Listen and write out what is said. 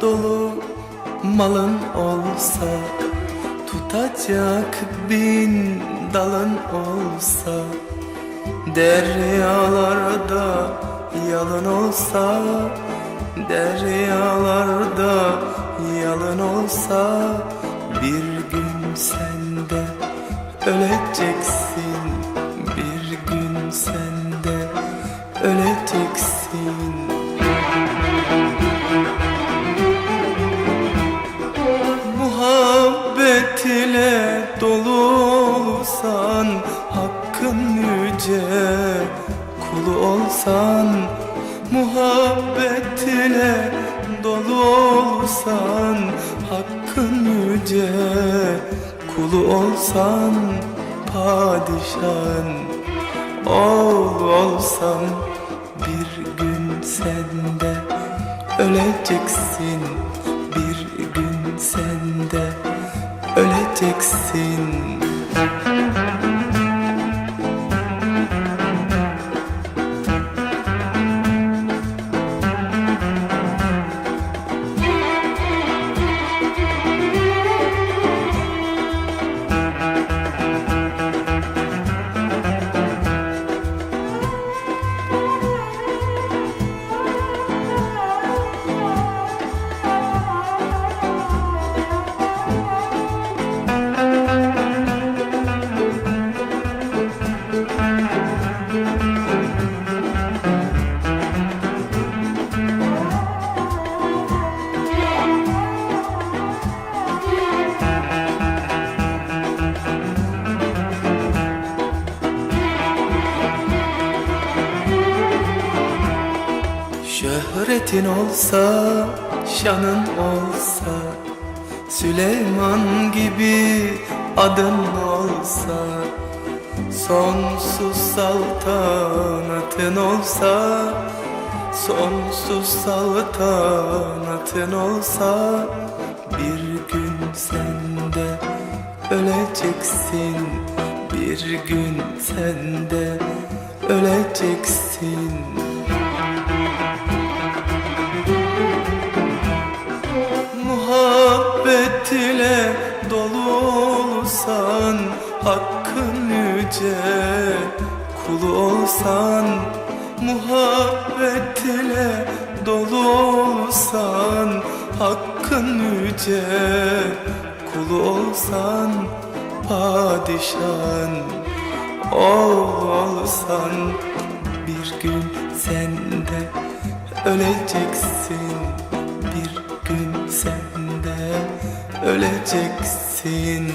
dolu malın olsa Tutacak bin dalın olsa Deryalarda yalın olsa Deryalarda yalın olsa Bir gün sen de öleceksin Bir gün sen ile dolu olsan Hakkın yüce kulu olsan Muhabbet ile dolu olsan Hakkın yüce kulu olsan Padişahın oğlu olsan Bir gün sen de öleceksin Bir gün sen de öleceksin Şöhretin olsa, şanın olsa Süleyman gibi adın olsa Sonsuz saltanatın olsa Sonsuz saltanatın olsa Bir gün sen de öleceksin Bir gün sen de öleceksin olsan Hakkın yüce. Kulu olsan Muhabbet ile dolu olsan Hakkın yüce. Kulu olsan Padişahın oğlu olsan Bir gün sen de öleceksin. Bir gün sen de öleceksin